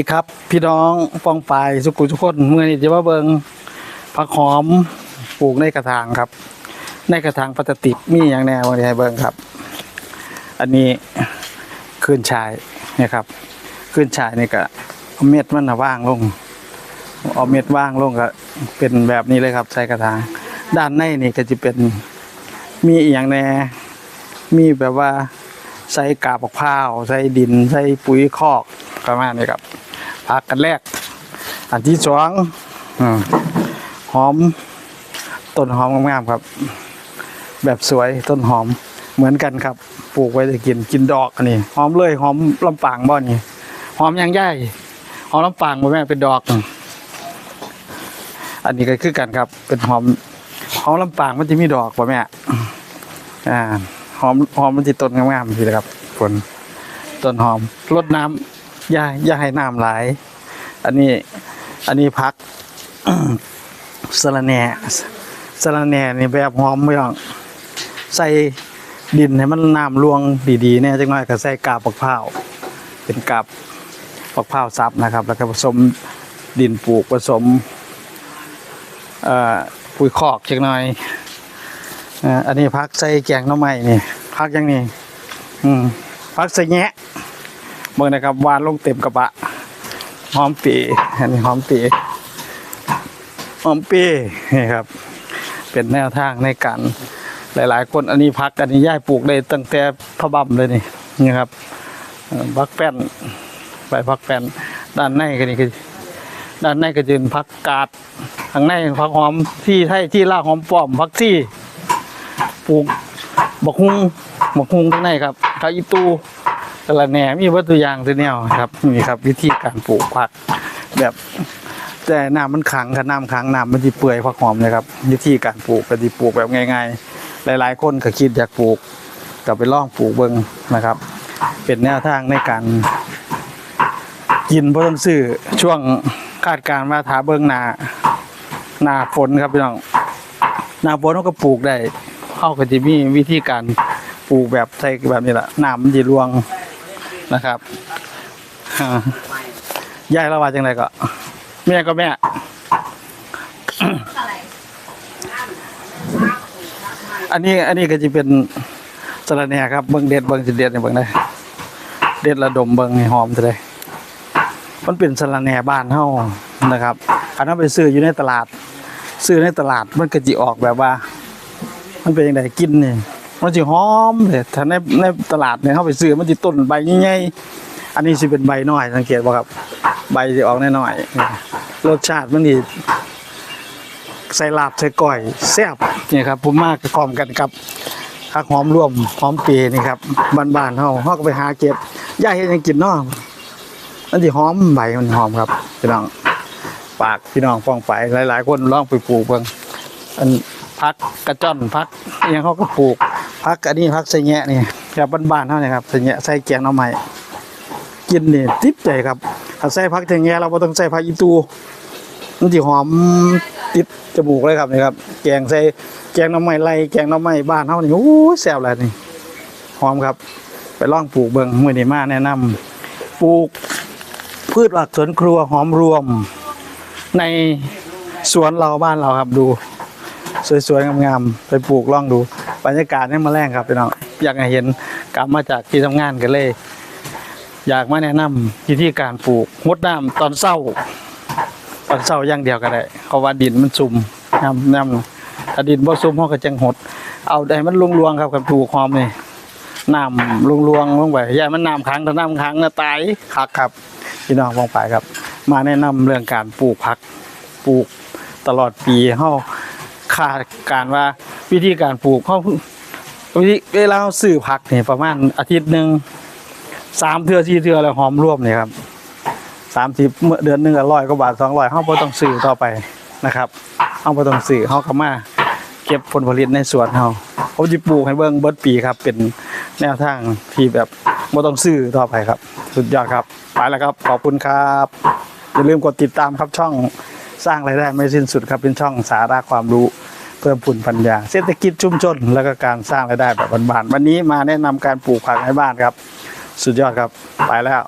ดีครับพี่น้องฟองปลายสุกุทุกคนเมื่อนี้จะว่าเบิงผักหอมปลูกในกระถางครับ ในกระถางพลาสติกมีอย่างแนววันนี้ให้เบิงครับ อันนี้คืนชายเนี่ยครับคืนชายนี่ก็เอาเม็ดมันน่ะว่างลงเอาเม็ดว่างลงก็เป็นแบบนี้เลยครับใส่กระถาง ด้านในนี่ก็จะเป็นมีอย่างแน่มีแบบว่าใส่กาบมะพร้าวใส่ดินใส่ปุ๋ยคอกประมาณนี้ครับ พักกันแรก อันที่สองอหอม ต้นหอมงามๆครับ แบบสวยต้นหอมเหมือนกันครับ ปลูกไว้จะกินกินดอกอันนี้หอมเลยหอมลำปางบ่นี่หอมยังใหญ่หอมลำปางบ่แม่เป็นดอก อันนี้ก็คือกันครับ เป็นหอมหอมลำปางมันจะมีดอกบ่แม่อ่าหอมหอมมันจะต้นงามๆทีละครับผลต้นหอมรดน้ำ อย่าอย่าให้น้ำไหลอันนี้อันนี้พักสะระแหน่สะระแหน่นี่แบบหอมไม่ต้องใส่ดินให้มันน้ำรวงดีๆเนี่ยจังหน่อยก็ใส่กาบปักพร้าวเป็นกาบปักพร้าวซับนะครับ แล้วก็ผสมดินปลูกผสมอ่อปุ๋ยคอกจังหน่อยอันนี้พักใส่แกงน้ำไม้นี่พักอยังนี่พักใส่แงะ เมื่อนะครับวานลงเต็มกระบะหอมปีอันนี้หอมปีหอมปีนี่ครับ เป็นแนวทางในการหลาย ๆ คนอันนี้พักอันนี้ย่ายปลูกได้ตั้งแต่พระบำเลยนี่นี่ครับพักแป้นใบพักแป้นด้านในก็นี่คือด้านในก็จะเป็นพักกาดข้างในพักหอมที่ไทยที่ล่าหอมป้อมพักที่ปลูกบักฮุงบักฮุงข้างในครับข้าวอีตู ต่ละแหนมีวัตถุยางตัวแนวครับนี่ครับ วิธีการปลูกผัก แบบแต่น้ำมันขังค่ะน้ำขังน้ำมันจะเปื่อยผักหอมเลยครับวิธีการปลูกก็จะปลูกแบบง่ายๆ หลาย ๆ คนก็คิดอยากปลูกก็ไปลองปลูกเบิ่งนะครับ เป็นแนวทางในการ กินเพราะต้องซื้อช่วงคาดการณ์ว่าถาเบิ่งหนาหนาฝนครับพี่น้องหนาฝนเขาก็ปลูกได้เข้าก็จะมีวิธีการปลูกแบบใส่แบบนี้แหละน้ำมันจะรวง นะครับอ่ายายละว่าจังไรก็ แม่ก็แม่อันนี้อันนี้ก็จะเป็นสะระแหน่ครับเบิ่งเด็ดเบิ่งสิเด็ดเนี่ยเบิ่งได้เด็ดระดมเบิ่งให้หอมจะได้มันเป็นสะระแหน่บ้านเฮานะครับอันนั้นไปซื้ออยู่ในตลาด ซื้อในตลาดมันก็จิออกแบบว่า มันเป็นยังไงกินนี่ มันจะหอมเลยถ้าในในตลาดเนี่ยเขาไปซื้อมันจะต้นใบใหญ่ๆอันนี้สิเป็นใบน้อยสังเกตบ่ครับ ใบจะออกน้อยๆรสชาติมันนี่ใส่ลาบใส่ก้อยแซ่บนี่ครับผมมากพร้อมกันครับผักหอมร่วมหอมเปรย์นี่ครับบ้านๆเฮาเฮาก็ไปหาเก็บย่าเฮ็ดยังกินเนาะมันสิหอมใบมันหอมครับพี่น้องปากพี่น้องฟ้องไปหลาย ๆ คนลองไปปลูกเบิ่งอันพักกระจ้อนพักยังเขาก็ปลูก พักอันนี้พักใส่แงะนี่แบบบ้านๆเท่านี้ครับใส่แงะใส่แกงหน่อไม้กินนี่ติดใจครับถ้าใส่พักใส่แงะเราบ่ต้องใส่พักอีตูมันสิหอมติดจมูกเลยครับนี่ครับ แกงใส่แกงหน่อไม้ไรแกงหน่อไม้บ้านเฮานี่โอ้แซ่บเลยนี่หอมครับ ไปล่องปลูกเบิ่งมื้อนี้มาแนะนำปลูกพืชผักสวนครัวหอมรวม ในสวนเราบ้านเราครับดู สวยๆงามๆไปปลูกล่องดู บรรยากาศนี่มาแรงครับพี่น้องอยากให้เห็นกลับมาจากที่ทำงานกันเลย อยากมาแนะนำวิธีการปลูกงดน้ำตอนเศร้า ตอนเศร้าอย่างเดียวก็ได้เพราะว่าดินมันซุ่มน้ำน้ำถ้าดินบ่ซุ่มเขาก็จังหด เอาได้มันลวงๆครับกับปลูกหอมนี่น้ำลวงๆลงไปอย่ามันน้ำขังถ้าน้ำขังน่ะตายคักครับพี่น้องมองไปครับ มาแนะนำเรื่องการปลูกผักปลูกตลอดปีเฮาคาดการว่า วิธีการปลูกเขาวิธีเวลาเราซื้อผักเนี่ยประมาณอาทิตย์หนึ่งสามเทือสี่เทือแล้วหอมรวมเนี่ยครับสามสิบเดือนหนึ่งก็ร้อยกว่าบาทสองร้อยเขาไ่ต้องซื้อต่อไปนะครับเขาไ่ต้องซื้อเขาก็มาเก็บผลผลิตในสวนเขาเขาจะปลูกให้เบิ้งเบิดปีครับ เป็นแนวทางที่แบบไม่ต้องซื้อต่อไปครับ สุดยอดครับ ไปแล้วครับ ขอบคุณครับ อย่าลืมกดติดตามครับช่องสร้างรายได้ไม่สิ้นสุดครับเป็นช่องสาระความรู้ เพิ่มพูนปัญญาเศรษฐกิจชุมชน แล้วก็การสร้างรายได้แบบบ้านๆวันนี้มาแนะนำการปลูกผักในบ้านครับ สุดยอดครับไปแล้ว